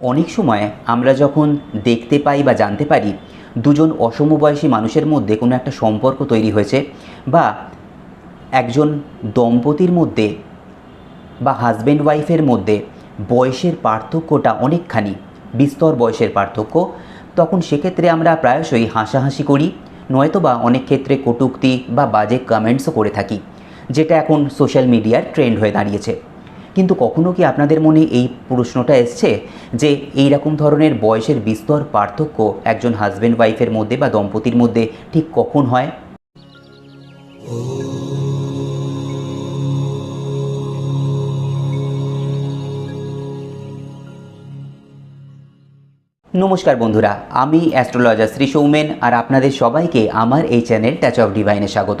অনেক সময় আমরা যখন দেখতে পাই বা জানতে পারি দুজন অসমবয়সী মানুষের মধ্যে কোনো একটা সম্পর্ক তৈরি হয়েছে বা একজন দম্পতির মধ্যে বা হাজব্যান্ড ওয়াইফের মধ্যে বয়সের পার্থক্যটা অনেকখানি, বিস্তর বয়সের পার্থক্য, তখন সেক্ষেত্রে আমরা প্রায়শই হাসাহাসি করি নয়তো বা অনেক ক্ষেত্রে কটূক্তি বা বাজে কমেন্টসও করে থাকি, যেটা এখন সোশ্যাল মিডিয়ার ট্রেন্ড হয়ে দাঁড়িয়েছে। কিন্তু কখনো কি আপনাদের মনে এই প্রশ্নটা এসছে যে এই রকম ধরনের বয়সের বিস্তর পার্থক্য একজন হাজব্যান্ড ওয়াইফের মধ্যে বা দম্পতির মধ্যে ঠিক কখন হয়? নমস্কার বন্ধুরা, আমি অ্যাস্ট্রোলজার শ্রী সৌমেন আর আপনাদের সবাইকে আমার এই চ্যানেল টাচ অফ ডিভাইনে স্বাগত।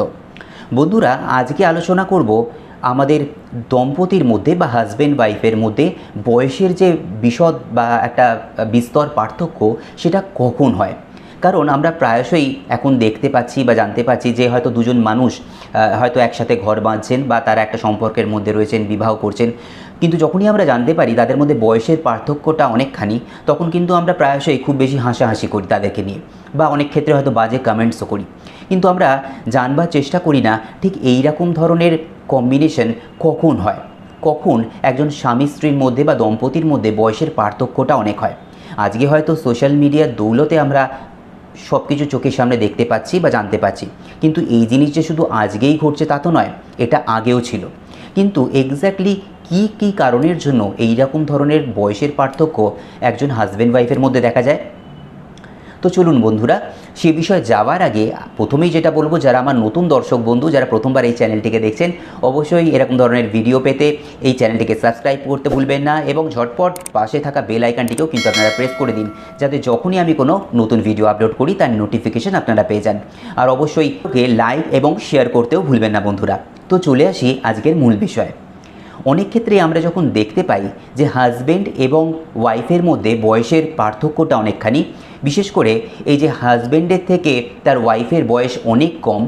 বন্ধুরা, আজকে আলোচনা করব আমাদের দম্পতির মধ্যে বা হাজব্যান্ড ওয়াইফের মধ্যে বয়সের যে বিশদ বা একটা বিস্তর পার্থক্য, সেটা কখন হয়? কারণ আমরা প্রায়শই এখন দেখতে পাচ্ছি বা জানতে পাচ্ছি যে হয়তো দুজন মানুষ হয়তো একসাথে ঘর বাঁধছেন বা তারা একটা সম্পর্কের মধ্যে রয়েছেন, বিবাহ করছেন। কিন্তু যখনই আমরা জানতে পারি তাদের মধ্যে বয়সের পার্থক্যটা অনেকখানি, তখন কিন্তু আমরা প্রায়শই খুব বেশি হাসাহাসি করি তাদেরকে নিয়ে বা অনেক ক্ষেত্রে হয়তো বাজে কমেন্টসও করি। কিন্তু আমরা জানবার চেষ্টা করি না, ঠিক এই রকম ধরনের কম্বিনেশন কখন হয়? কখন একজন স্বামী স্ত্রীর মধ্যে বা দম্পতির মধ্যে বয়সের পার্থক্যটা অনেক হয়? আজকে হয়তো সোশ্যাল মিডিয়ার দৌলতে আমরা সব কিছু চোখের সামনে দেখতে পাচ্ছি বা জানতে পাচ্ছি। কিন্তু এই জিনিস যে শুধু আজকেই ঘটছে তা তো নয়, এটা আগেও ছিল। কিন্তু এক্স্যাক্টলি কি কি কারণের জন্য এই রকম ধরনের বয়সের পার্থক্য একজন হাজব্যান্ড ওয়াইফের মধ্যে দেখা যায়? তো চলুন বন্ধুরা, সে বিষয়ে যাওয়ার আগে প্রথমেই যেটা বলব, যারা আমার নতুন দর্শক বন্ধু, যারা প্রথমবার এই চ্যানেলটিকে দেখছেন, অবশ্যই এরকম ধরনের ভিডিও পেতে এই চ্যানেলটিকে সাবস্ক্রাইব করতে ভুলবেন না এবং ঝটপট পাশে থাকা বেল আইকনটিকেও কিন্তু আপনারা প্রেস করে দিন, যাতে যখনই আমি কোনো নতুন ভিডিও আপলোড করি, তার নোটিফিকেশন আপনারা পেয়ে যান। আর অবশ্যই লাইক এবং শেয়ার করতেও ভুলবেন না বন্ধুরা। তো চলে আসি আজকের মূল বিষয়। অনেক ক্ষেত্রে আমরা যখন দেখতে পাই যে হাজব্যান্ড এবং ওয়াইফের মধ্যে বয়সের পার্থক্যটা অনেকখানি বিশেষ করে এই যে হাজব্যান্ডের থেকে তার ওয়াইফের বয়স অনেক কম,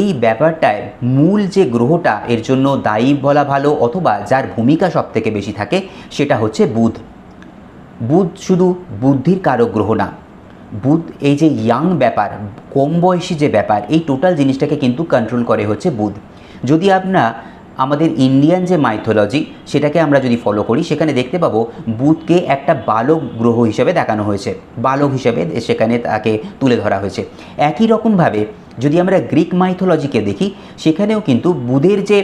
এই ব্যাপারটায় মূল যে গ্রহটা এর জন্য দায়ী বলা ভালো অথবা যার ভূমিকা সব থেকে বেশি থাকে সেটা হচ্ছে বুধ। বুধ শুধু বুদ্ধির কারক গ্রহ না, বুধ এই যে ইয়াং ব্যাপার, কম বয়সী যে ব্যাপার, এই টোটাল জিনিসটাকে কিন্তু কন্ট্রোল করে হচ্ছে বুধ। যদি আপনার আমাদের ইন্ডিয়ান যে মাইথোলজি সেটাকে আমরা যদি ফলো করি, সেখানে দেখতে পাবো বুধকে একটা বালক গ্রহ হিসেবে দেখানো হয়েছে। বালক হিসেবে সেখানে তাকে তুলে ধরা হয়েছে। একই রকমভাবে যদি আমরা গ্রিক মাইথোলজিকে দেখি, সেখানেও কিন্তু বুধের যে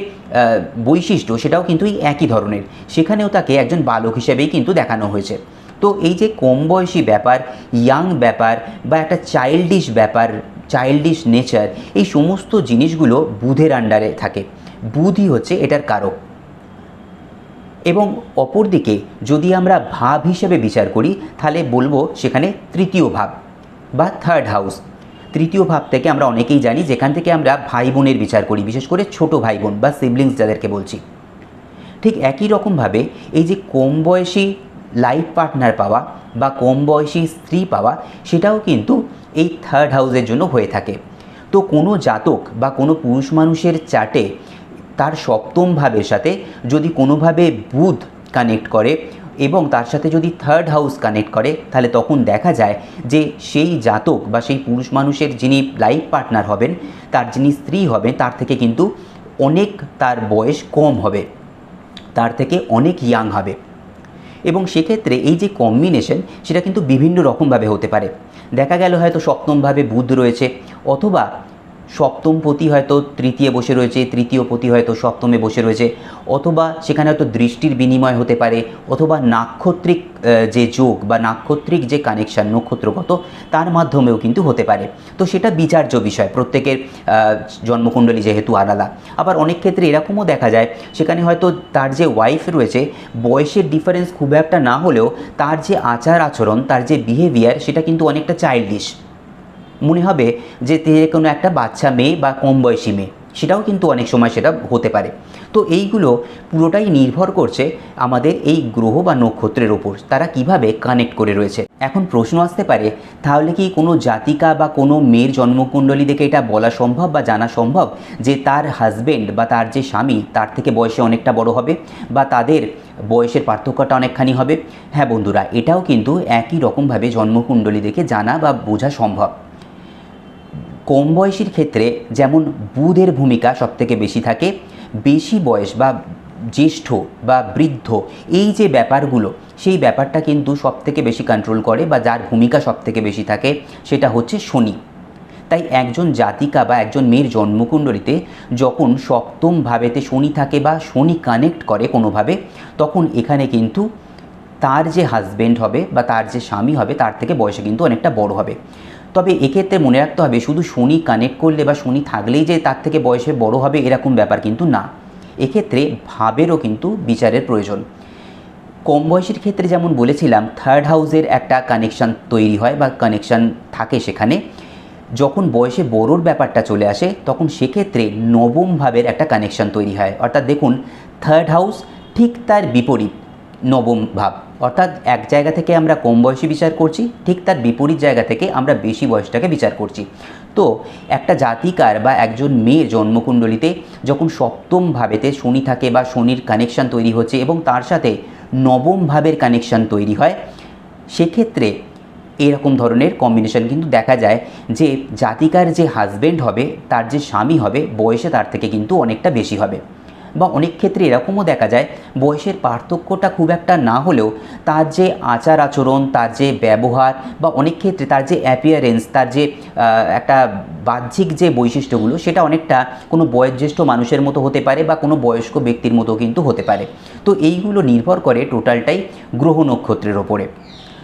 বৈশিষ্ট্য, সেটাও কিন্তু একই ধরনের। সেখানেও তাকে একজন বালক হিসেবেই কিন্তু দেখানো হয়েছে। তো এই যে কম বয়সী ব্যাপার ইয়াং ব্যাপার বা একটা চাইল্ডিশ ব্যাপার চাইল্ডিশ নেচার এই সমস্ত জিনিসগুলো বুধের আন্ডারে থাকে। বুধই হচ্ছে এটার কারক। এবং অপরদিকে যদি আমরা ভাব হিসেবে বিচার করি, তাহলে বলব সেখানে তৃতীয় ভাব বা থার্ড হাউস তৃতীয় ভাব থেকে আমরা অনেকেই জানি যেখান থেকে আমরা ভাই বোনের বিচার করি, বিশেষ করে ছোট ভাই বোন বা সিবলিংস যাদেরকে বলছি। ঠিক একই রকমভাবে এই যে কম বয়সী লাইফ পার্টনার পাওয়া বা কম বয়সী স্ত্রী পাওয়া, সেটাও কিন্তু এই থার্ড হাউসের জন্য হয়ে থাকে। তো কোনো জাতক বা কোনো পুরুষ মানুষের চার্টে তার সপ্তম ভাবের সাথে যদি কোনোভাবে বুধ কানেক্ট করে এবং তার সাথে যদি থার্ড হাউস কানেক্ট করে, তাহলে তখন দেখা যায় যে সেই জাতক বা সেই পুরুষ মানুষের যিনি লাইফ পার্টনার হবেন, তার যিনি স্ত্রী হবেন, তার থেকে কিন্তু অনেক তার বয়স কম হবে। তার থেকে অনেক ইয়াং হবে। এবং সেক্ষেত্রে এই যে কম্বিনেশন সেটা কিন্তু বিভিন্ন রকমভাবে হতে পারে। দেখা গেল হয়তো সপ্তমভাবে বুধ রয়েছে, অথবা সপ্তম পতি হয়তো তৃতীয় বসে রয়েছে তৃতীয় পতি হয়তো সপ্তমে বসে রয়েছে, অথবা সেখানে হয়তো দৃষ্টির বিনিময় হতে পারে, অথবা নাক্ষত্রিক যে যোগ বা নাক্ষত্রিক যে কানেকশান নক্ষত্রগত তার মাধ্যমেও কিন্তু হতে পারে। তো সেটা বিচার্য বিষয়, প্রত্যেকের জন্মকুণ্ডলী যেহেতু আলাদা। আবার অনেক ক্ষেত্রে এরকমও দেখা যায়, সেখানে হয়তো তার যে ওয়াইফ রয়েছে, বয়সের ডিফারেন্স খুব একটা না হলেও তার যে আচার আচরণ, তার যে বিহেভিয়ার সেটা কিন্তু অনেকটা চাইল্ডিশ মনে হবে যে যে কোনো একটা বাচ্চা মেয়ে বা কম বয়সী মেয়ে, সেটাও কিন্তু অনেক সময় সেটা হতে পারে। তো এইগুলো পুরোটাই নির্ভর করছে আমাদের এই গ্রহ বা নক্ষত্রের ওপর, তারা কীভাবে কানেক্ট করে রয়েছে। এখন প্রশ্ন আসতে পারে, তাহলে কি কোনো জাতিকা বা কোনো মেয়ের জন্মকুণ্ডলী দেখে এটা বলা সম্ভব বা জানা সম্ভব যে তার হাজবেন্ড বা তার যে স্বামী, তার থেকে বয়সে অনেকটা বড় হবে বা তাদের বয়সের পার্থক্যটা অনেকখানি হবে? হ্যাঁ বন্ধুরা, এটাও কিন্তু একই রকমভাবে জন্মকুণ্ডলী দেখে জানা বা বোঝা সম্ভব। কম বয়সীর ক্ষেত্রে যেমন বুধের ভূমিকা সবথেকে বেশি থাকে, বেশি বয়স বা জ্যেষ্ঠ বা বৃদ্ধ, এই যে ব্যাপারগুলো, সেই ব্যাপারটা কিন্তু সবথেকে বেশি কন্ট্রোল করে বা যার ভূমিকা সবথেকে বেশি থাকে সেটা হচ্ছে শনি। তাই একজন জাতিকা বা একজন মেয়ের জন্মকুণ্ডলিতে যখন সপ্তম ভাবেতে শনি থাকে বা শনি কানেক্ট করে কোনোভাবে, তখন এখানে কিন্তু তার যে হাজবেন্ড হবে বা তার যে স্বামী হবে, তার থেকে বয়সে কিন্তু অনেকটা বড় হবে। তবে এক্ষেত্রে মনে রাখতে হবে, শুধু শনি কানেক্ট করলে বা শনি থাকলেই যে তার থেকে বয়সে বড় হবে এরকম ব্যাপার কিন্তু না। এক্ষেত্রে ভাবেরও কিন্তু বিচারের প্রয়োজন। কম বয়সের ক্ষেত্রে যেমন বলেছিলাম থার্ড হাউসের একটা কানেকশান তৈরি হয় বা কানেকশান থাকে সেখানে। যখন বয়সে বড়োর ব্যাপারটা চলে আসে, তখন সেক্ষেত্রে নবম ভাবের একটা কানেকশান তৈরি হয়। অর্থাৎ দেখুন থার্ড হাউস ঠিক তার বিপরীত নবম ভাব। অর্থাৎ এক জায়গা থেকে আমরা কম বয়সী বিচার করছি, ঠিক তার বিপরীত জায়গা থেকে আমরা বেশি বয়সটাকে বিচার করছি। তো একটা জাতিকার বা একজন মেয়ের জন্মকুণ্ডলিতে যখন সপ্তম ভাবেতে শনি থাকে বা শনির কানেকশান তৈরি হচ্ছে এবং তার সাথে নবম ভাবের কানেকশান তৈরি হয়, সেক্ষেত্রে এরকম ধরনের কম্বিনেশন কিন্তু দেখা যায় যে জাতিকার যে হাজবেন্ড হবে, তার যে স্বামী হবে, বয়সে তার থেকে কিন্তু অনেকটা বেশি হবে। বা অনেক ক্ষেত্রে এরকমও দেখা যায় বয়সের পার্থক্যটা খুব একটা না হলেও তার যে আচার আচরণ, তার যে ব্যবহার বা অনেক ক্ষেত্রে তার যে অ্যাপিয়ারেন্স তার যে একটা বাহ্যিক যে বৈশিষ্ট্যগুলো সেটা অনেকটা কোনো বয়োজ্যেষ্ঠ মানুষের মতো হতে পারে বা কোনো বয়স্ক ব্যক্তির মতো কিন্তু হতে পারে। তো এইগুলো নির্ভর করে টোটালটাই গ্রহ নক্ষত্রের ওপরে।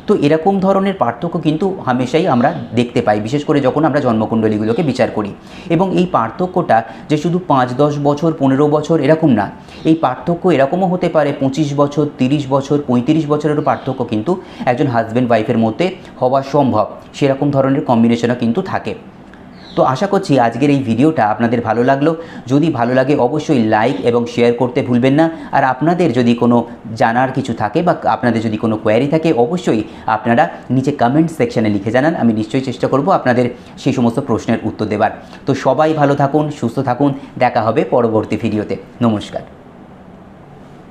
তো এরকম ধরনের পার্থক্য কিন্তু হামেশাই আমরা দেখতে পাই, বিশেষ করে যখন আমরা জন্মকুণ্ডলীগুলোকে বিচার করি। এবং এই পার্থক্যটা যে শুধু পাঁচ, দশ বছর, পনেরো বছর এরকম না, এই পার্থক্য এরকমও হতে পারে, পঁচিশ বছর, তিরিশ বছর, পঁয়ত্রিশ বছরেরও পার্থক্য কিন্তু একজন হাজব্যান্ড ওয়াইফের মধ্যে হওয়া সম্ভব। সেরকম ধরনের কম্বিনেশনও কিন্তু থাকে। তো আশা করছি আজকের এই ভিডিওটা আপনাদের ভালো লাগল। যদি ভালো লাগে অবশ্যই লাইক এবং শেয়ার করতে ভুলবেন না। আর আপনাদের যদি কোনো জানার কিছু থাকে বা আপনাদের যদি কোনো কোয়ারি থাকে, অবশ্যই আপনারা নিচে কমেন্ট সেকশানে লিখে জানান। আমি নিশ্চয়ই চেষ্টা করব আপনাদের সেই সমস্ত প্রশ্নের উত্তর দেবার। তো সবাই ভালো থাকুন, সুস্থ থাকুন। দেখা হবে পরবর্তী ভিডিওতে নমস্কার।